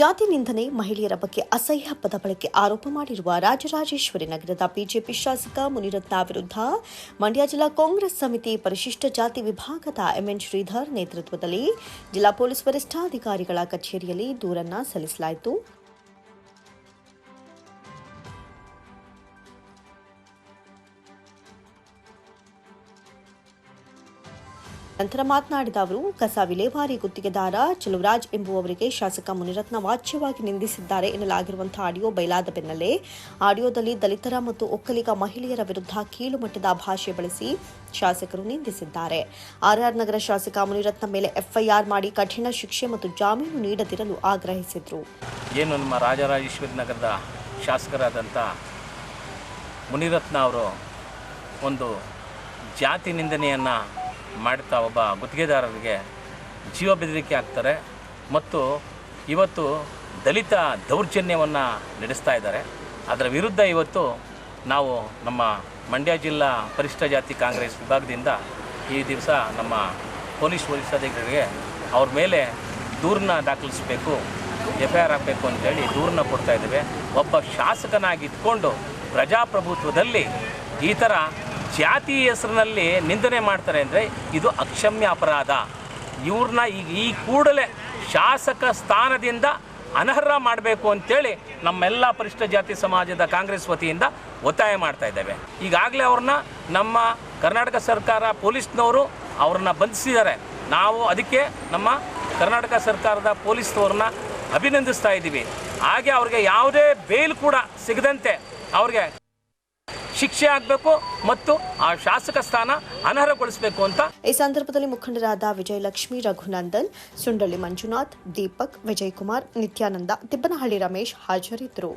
ಜಾತಿ ನಿಂದನೆ ಮಹಿಳೆಯರ ಬಗ್ಗೆ ಅಸಹ್ಯ ಪದ ಬಳಕೆ ಆರೋಪ ಮಾಡಿರುವ ರಾಜರಾಜೇಶ್ವರಿ ನಗರದ ಬಿಜೆಪಿ ಶಾಸಕ ಮುನಿರತ್ನ ವಿರುದ್ಧ ಮಂಡ್ಯ ಜಿಲ್ಲಾ ಕಾಂಗ್ರೆಸ್ ಸಮಿತಿ ಪರಿಶಿಷ್ಟ ಜಾತಿ ವಿಭಾಗದ ಎಂಎನ್ ಶ್ರೀಧರ್ ನೇತೃತ್ವದಲ್ಲಿ ಜಿಲ್ಲಾ ಪೊಲೀಸ್ ವರಿಷ್ಠಾಧಿಕಾರಿಗಳ ಕಚೇರಿಯಲ್ಲಿ ದೂರನ್ನ ಸಲ್ಲಿಸಲಾಯಿತು. ನಂತರ ಮಾತನಾಡಿದ ಅವರು, ಕಸ ವಿಲೇವಾರಿ ಗುತ್ತಿಗೆದಾರ ಚಲುವರಾಜ್ ಎಂಬುವವರಿಗೆ ಶಾಸಕ ಮುನಿರತ್ನ ವಾಚ್ಯವಾಗಿ ನಿಂದಿಸಿದ್ದಾರೆ ಎನ್ನಲಾಗಿರುವಂತಹ ಆಡಿಯೋ ಬಯಲಾದ ಬೆನ್ನಲ್ಲೇ ಆಡಿಯೋದಲ್ಲಿ ದಲಿತರ ಮತ್ತು ಒಕ್ಕಲಿಗ ಮಹಿಳೆಯರ ವಿರುದ್ಧ ಕೀಳುಮಟ್ಟದ ಭಾಷೆ ಬಳಸಿ ಶಾಸಕರು ನಿಂದಿಸಿದ್ದಾರೆ. ಆರ್ಆರ್ ನಗರ ಶಾಸಕ ಮುನಿರತ್ನ ಮೇಲೆ ಎಫ್ಐಆರ್ ಮಾಡಿ ಕಠಿಣ ಶಿಕ್ಷೆ ಮತ್ತು ಜಾಮೀನು ನೀಡದಿರಲು ಆಗ್ರಹಿಸಿದರು. ಏನು ನಮ್ಮ ರಾಜರಾಜೇಶ್ವರಿ ನಗರದ ಶಾಸಕರಾದಂಥ ಮುನಿರತ್ನ ಅವರು ಒಂದು ಜಾತಿ ನಿಂದನೆಯನ್ನು ಮಾಡ್ತಾ ಒಬ್ಬ ಗುತ್ತಿಗೆದಾರರಿಗೆ ಜೀವ ಬೆದರಿಕೆ ಆಗ್ತಾರೆ ಮತ್ತು ಇವತ್ತು ದಲಿತ ದೌರ್ಜನ್ಯವನ್ನು ನಡೆಸ್ತಾ ಇದ್ದಾರೆ. ಅದರ ವಿರುದ್ಧ ಇವತ್ತು ನಾವು ನಮ್ಮ ಮಂಡ್ಯ ಜಿಲ್ಲಾ ಪರಿಷ್ಠ ಜಾತಿ ಕಾಂಗ್ರೆಸ್ ವಿಭಾಗದಿಂದ ಈ ದಿವಸ ನಮ್ಮ ಪೊಲೀಸ್ ವರಿಷ್ಠಾಧಿಕಾರಿಗೆ ಅವ್ರ ಮೇಲೆ ದೂರನ್ನ ದಾಖಲಿಸಬೇಕು ಎಫ್ ಐ ಆರ್ ಹಾಕಬೇಕು ಅಂತೇಳಿ ದೂರನ್ನ ಕೊಡ್ತಾ ಇದ್ದೇವೆ. ಒಬ್ಬ ಶಾಸಕನಾಗಿ ಇದ್ಕೊಂಡು ಪ್ರಜಾಪ್ರಭುತ್ವದಲ್ಲಿ ಈ ಥರ ಜಾತಿ ಹೆಸರಿನಲ್ಲಿ ನಿಂದನೆ ಮಾಡ್ತಾರೆ ಅಂದರೆ ಇದು ಅಕ್ಷಮ್ಯ ಅಪರಾಧ. ಇವ್ರನ್ನ ಈಗ ಈ ಕೂಡಲೇ ಶಾಸಕ ಸ್ಥಾನದಿಂದ ಅನರ್ಹ ಮಾಡಬೇಕು ಅಂತೇಳಿ ನಮ್ಮೆಲ್ಲ ಪರಿಷ್ಠ ಜಾತಿ ಸಮಾಜದ ಕಾಂಗ್ರೆಸ್ ವತಿಯಿಂದ ಒತ್ತಾಯ ಮಾಡ್ತಾ ಇದ್ದೇವೆ. ಈಗಾಗಲೇ ಅವ್ರನ್ನ ನಮ್ಮ ಕರ್ನಾಟಕ ಸರ್ಕಾರ ಪೊಲೀಸ್ನವರು ಅವ್ರನ್ನ ಬಂಧಿಸಿದ್ದಾರೆ. ನಾವು ಅದಕ್ಕೆ ನಮ್ಮ ಕರ್ನಾಟಕ ಸರ್ಕಾರದ ಪೊಲೀಸ್ನವ್ರನ್ನ ಅಭಿನಂದಿಸ್ತಾ ಇದ್ದೀವಿ. ಹಾಗೆ ಅವ್ರಿಗೆ ಯಾವುದೇ ಬೇಲ್ ಕೂಡ ಸಿಗದಂತೆ ಅವ್ರಿಗೆ ಶಿಕ್ಷೆ ಆಗಬೇಕು ಮತ್ತು ಆ ಶಾಸಕ ಸ್ಥಾನ ಅನರ್ಹಗೊಳಿಸಬೇಕು ಅಂತ ಈ ಸಂದರ್ಭದಲ್ಲಿ ಮುಖಂಡರಾದ ವಿಜಯಲಕ್ಷ್ಮಿ, ರಘುನಂದನ್, ಸುಂಡಳ್ಳಿ ಮಂಜುನಾಥ್, ದೀಪಕ್, ವಿಜಯಕುಮಾರ್, ನಿತ್ಯಾನಂದ ತಿಬ್ಬನಹಳ್ಳಿ ರಮೇಶ್ ಹಾಜರಿದ್ದರು.